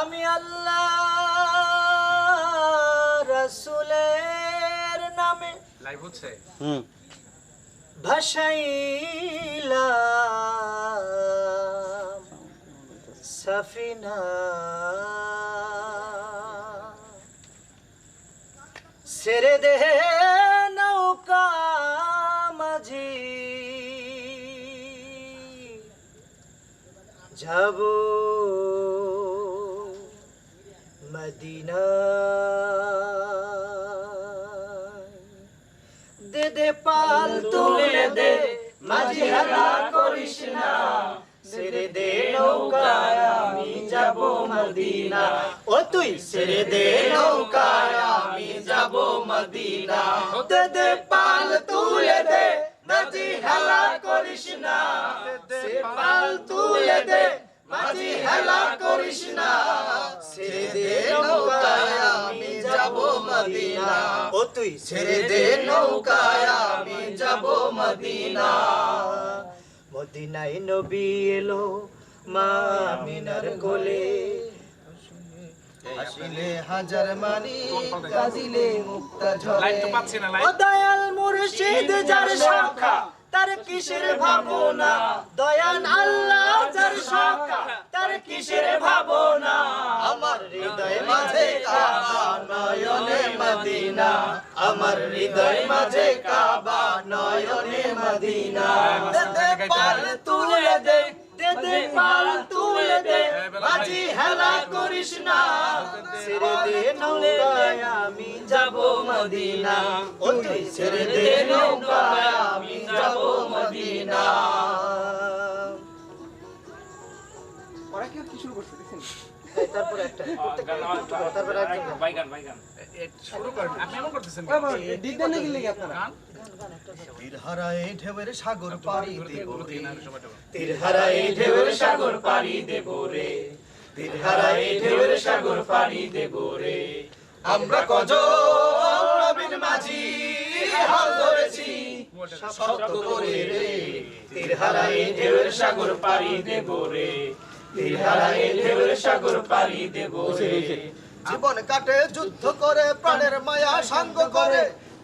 আমি আল্লাহ রসুলের নামে লাইভ হচ্ছে? হুম। ভাসাইলাম সফিনা। সেরে দে নৌকা মাঝি। যাব দে দে পাল তুলে দে মাঝি হালা করিস না। ছেড়ে দে নৌকায় আমি যাব মদিনা। ও তুই ছেড়ে দে নৌকায় আমি যাব মদিনা। দে দে পাল তুলে দে মাঝি হালা করিস না। সে পাল তুলে দে মাঝি হেলা করিস না। ছেড়ে দে নৌকায় আমি যাব মদিনা। ও তুই ছেড়ে দে নৌকায় আমি যাব মদিনা। মদিনায় নবী এলো মা আমিনার কোলে। হাসিলে হাজার মানি কাঁদিলে মুক্তা ঝরে। লাইন তো পাচ্ছি না, লাইন। ও দয়াল মুর্শিদ যার শাখা তার কিসের ভাবনা? দয়ান আল্লাহ যার শাখা তার কিসের ভাবনা? আমার হৃদয় মাঝে কাবা নয়নে মদিনা। আমার হৃদয় মাঝে কাবা নয়নে মদিনা। পাল তুলে দে দে পাল তুলে দে বাজি হেলা করিস না। ছেড়ে দে নৌকায় আমি যাব মদিনা। ও তুই ছেড়ে দে নৌকায় আমি যাব মদিনা। ওরা কি কি শুরু করছে দেখছেন? তারপরে একটা। তারপরে একজন বাইগান বাইগান শুরু করেন আপনি এমন করতেছেন? বাবা নাকি লেগে আপনারা? ঢেউয়ের সাগর পাড়ি দেব রে। ঢেউয়ের সাগর পাড়ি দেব রে। ঢেউয়ের সাগর পাড়ি দেব রে। আমরা কজ নবীন মাঝি হাল ধরেছি শক্ত করে রে। ঢেউয়ের সাগর পাড়ি দেব রে। ঢেউয়ের সাগর পাড়ি দেব রে। জীবন কাটে যুদ্ধ করে প্রাণের মায়া সাঙ্গ করে।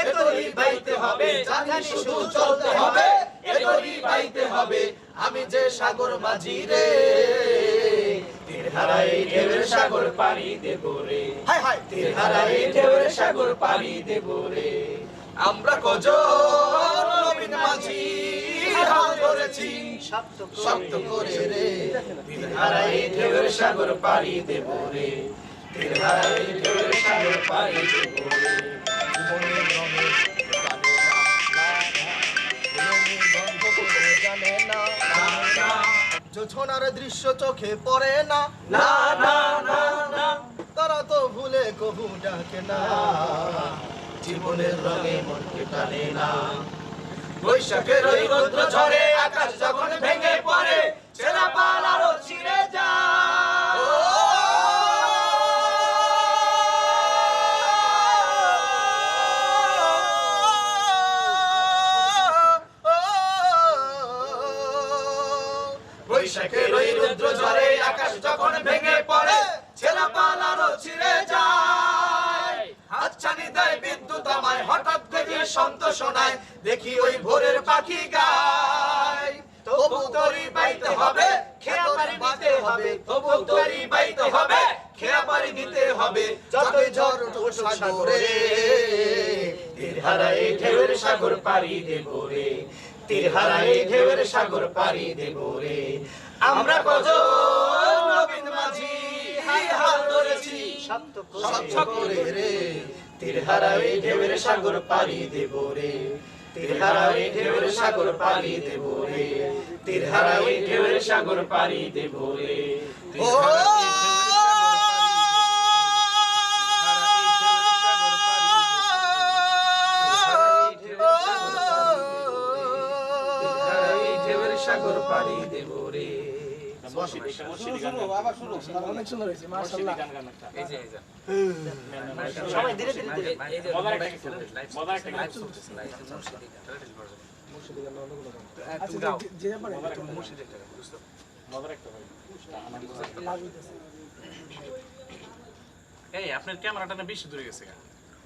এতরি বাইতে হবে জানি শুধু চলতে হবে। এতরি বাইতে হবে আমি যে সাগর মাঝি রে হারাই ঢেউয়ের সাগর পাড়ি দেব রে। তীর হারাই ঢেউয়ের সাগর পাড়ি দেব রে। আমরা কজন নবীন মাঝি হাল ধরেছি শক্ত করে রে। তীর হারাই ঢেউয়ের সাগর পাড়ি দেব রে। তীর হারাই ঢেউয়ের সাগর পাড়ি দেব যোছনার দৃশ্য চোখে পড়ে না। না না না না। তারা তো ভুলে কবু ডাকে না। জীবনের রঙে মনকে টানে না। বৈশাখের ওই রৌদ্র ঝরে আকাশ যখন ভেঙে পড়ে হঠাৎ শোনায়, দেখি ওই ভোরের পাখি গায়। তবু তরি হবে দিতে হবে। তবু তরি হবে পারি হবে। ঝড় সাগরে তীর ঢেউয়ের সাগর পারি দেব রে। সাগর দেব রে। আমরা মাঝি করেছি। সকলে রে। তীর হারাই ঢেউয়ের সাগর পাড়ি দেব রে। তীর হারাই ঢেউয়ের সাগর পাড়ি দেব রে। তীর হারাই এই আপনার ক্যামেরাটা বেশি দূরে গেছে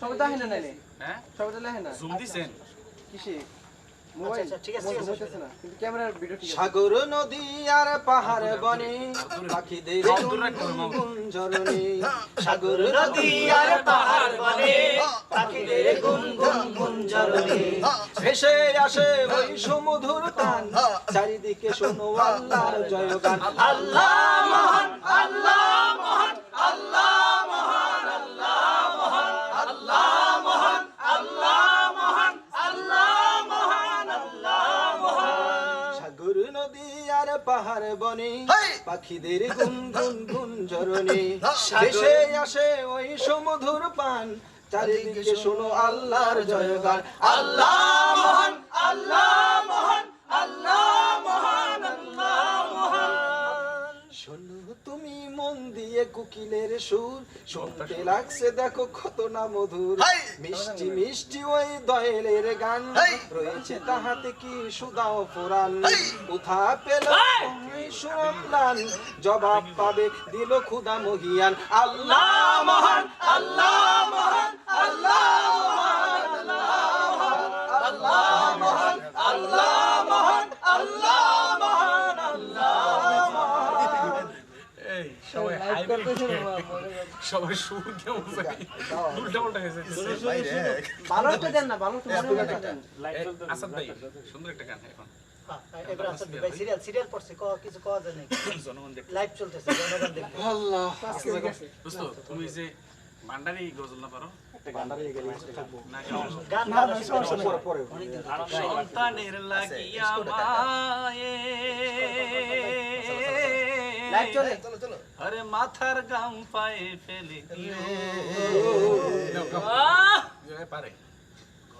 সবাই তো হ্যাঁ? সবাই তো আহে জুম দিছেন? কিসে? সাগর নদী আর পাহাড় বনে পাখিদের গুঞ্জরণে সাগর নদী আর পাহাড় বনে পাখিদের গুঞ্জরণে ভেসে আসে ওই সমুধুর টান চারিদিকে শোনো আল্লাহর জয়গান। আল্লাহ মহান আল্লাহ মহান আল্লাহ বনে পাখিদের গুন গুন গুঞ্জরণে ভেসে আসে ওই সমুধুর পান চারিদিকে শোনো আল্লাহর জয়গান আল্লাহ মহান আল্লাহ মহান আল্লাহ মহান আল্লাহ মহান শোনো তুমি মন দিয়ে কোকিলের সুর শুনতে লাগছে দেখো কত না মধুর মিষ্টি মিষ্টি ওই দয়েলের গান রয়েছে তাহাতে কি সুদাও পুরাণ কোথা পেল সন্তান জবাব পাবে দিল খুদা মহিয়ান। আল্লাহ মহান আল্লাহ মহান আল্লাহ আসাদ ভাই সুন্দর একটা গান এখন। এবার আসলে ভাই সিরিয়াল সিরিয়াল পড়ছে ক কিছু কওয়া যায় নাই জনগণ দেখতে লাইভ চলতেছে জনগণ দেখবে আল্লাহ দোস্ত তুমি যে ভান্ডারি গজল না পারো না গান না, গান না, সমস্যা নেই। পরে সন্তানের লাগিয়া মায়ে লাইভ চলে আরে মাথার গাম পায়ে ফেলে পারে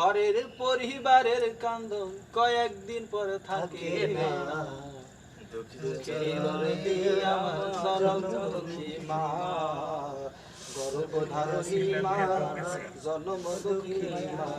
ঘরের পরিবারের কান্দন কয়েকদিন পর থাকে না। দুঃখের দরদি আমার দুঃখী মা। গর্ভধারণী মা জনম দুঃখী মা।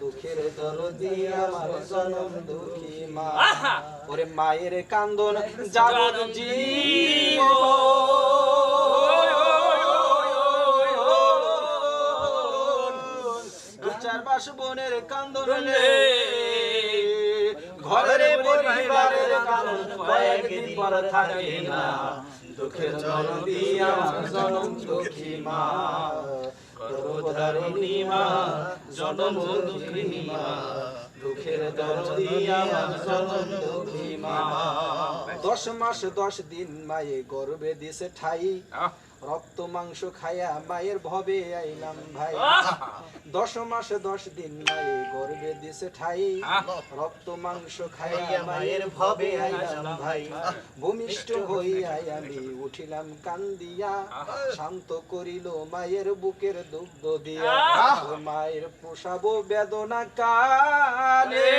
দুঃখের দরদি আমার জনম দুঃখী মা। ওরে মায়ের কান্দন যাবত জীবন বোনের কান্দন। ঘরের পরিবারের কান্দন কয়েকদিন পর থাকে না। দুঃখের জনম দুঃখী মা। গর্ভধারিণী মা জনম দুঃখিনী মা। দুঃখের জনম দুঃখী মা। দশ মাস দশ দিন মায়ে গর্বে দিছে ঠাই! রক্ত মাংস খায়া মায়ের ভবে আইলাম ভাই। দশ মাস দশ দিন মায়ে গর্বে দিছে ঠাই। রক্ত মাংস খায়া মায়ের ভবে আইলাম ভাই। ভূমিষ্ঠ হইয়াই আমি উঠিলাম কান্দিয়া। শান্ত করিল মায়ের বুকের দুগ্ধ দিয়া। মায়ের প্রসাব বেদনা কালে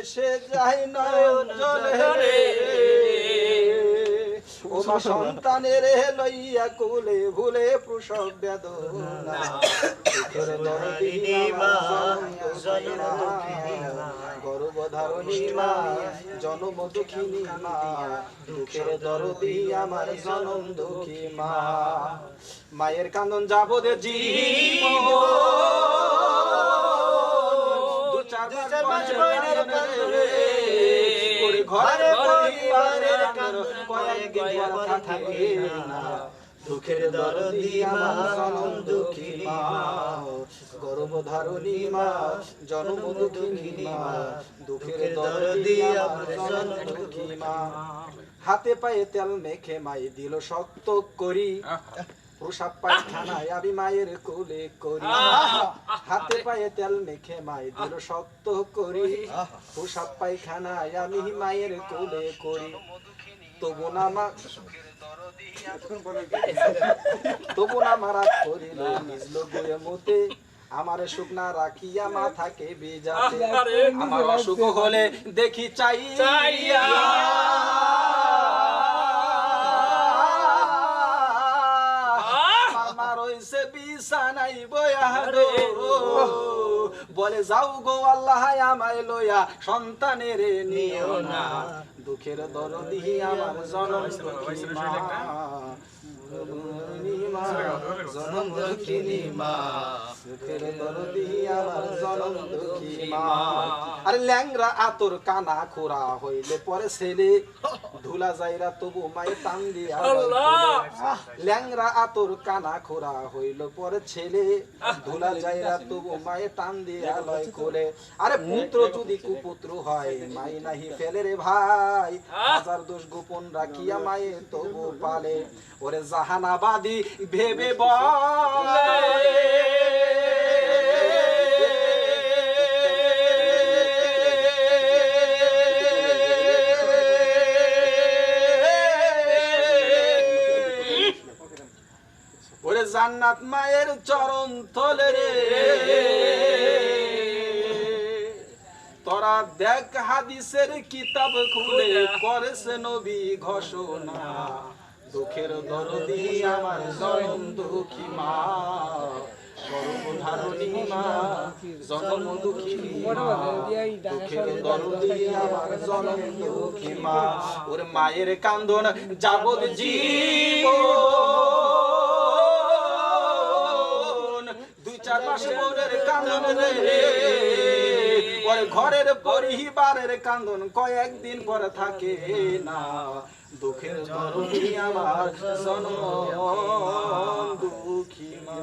বেশে যায় নয়ন জলে ও মা সন্তানের লইয়া কুলে ভুলে প্রসব বেদনা। দুঃখের দরদিনী মা জনম দুঃখিনী মা। গর্ভধারণী মা জনম দুঃখিনী মা। দুঃখের দরদি আমার জনম দুঃখী মা। মায়ের কান্দন যাব দে জীবন ঘরে পরিবারের থাকে না। দুঃখের দরদি মা জনম দুঃখী মা গর্ভধারণী মা জনম দুঃখী মা দুঃখের দরদি দুঃখী মা। হাতে পায়ে তেল মেখে মাই দিল শক্ত করি। প্রসাব পায়খানায় আমি মায়ের কোলে করি। হাতে পায়ে তেল মেখে মাই দিল শক্ত করি। প্রসাব পায়খানায় আমি মায়ের কোলে করি। তবু না মা তবু না মারা করিল নিজ লোকে মতে। আমার সুখ না রাখিয়া মাথাকে বেজাতে আমার অসুখ হলে দেখি চাই মামা রইছে বিছানাই বয়া গো। বলে যাও গো আল্লাহ আমায় লয়া সন্তানের নিও না। দুঃখের দরদি আমার জনম মা জনম মা দুঃখের দরদি আমার জনম দুঃখী মা আরে ল্যাংরা আতর কানা খোরা হইলে পরে ছেলে ধুলা যাইরা তবু মায়ে টান দিয়া ল্যাংরা আতর কানা খোরা হইল পরে ছেলে ধুলা যাইরা তবু মায়ে টান দিয়া লয় কোলে আরে পুত্র যদি কুপুত্র হয় মাই নাহি ফেলে রে ভাই। হাজার দোষ গোপন রাখিয়া মায়ে তবু পালে। ওরে জাহানাবাদী ভেবে বলে। ওরে জান্নাত মায়ের চরণ তলে রে। তোরা দেখ হাদিসের কিতাব খুলে করেছে নবী ঘোষণা। দুঃখের দরদি আমার জনম দুঃখী মা ওর মায়ের কান্দন যাবত জীবন। দুই চার মাস বোনের কান্দন রে। ওর ঘরের পরিবারের কান্দন কয়েকদিন পরে থাকে না। দুঃখের দরদি আমার জন্ম দুঃখী মা।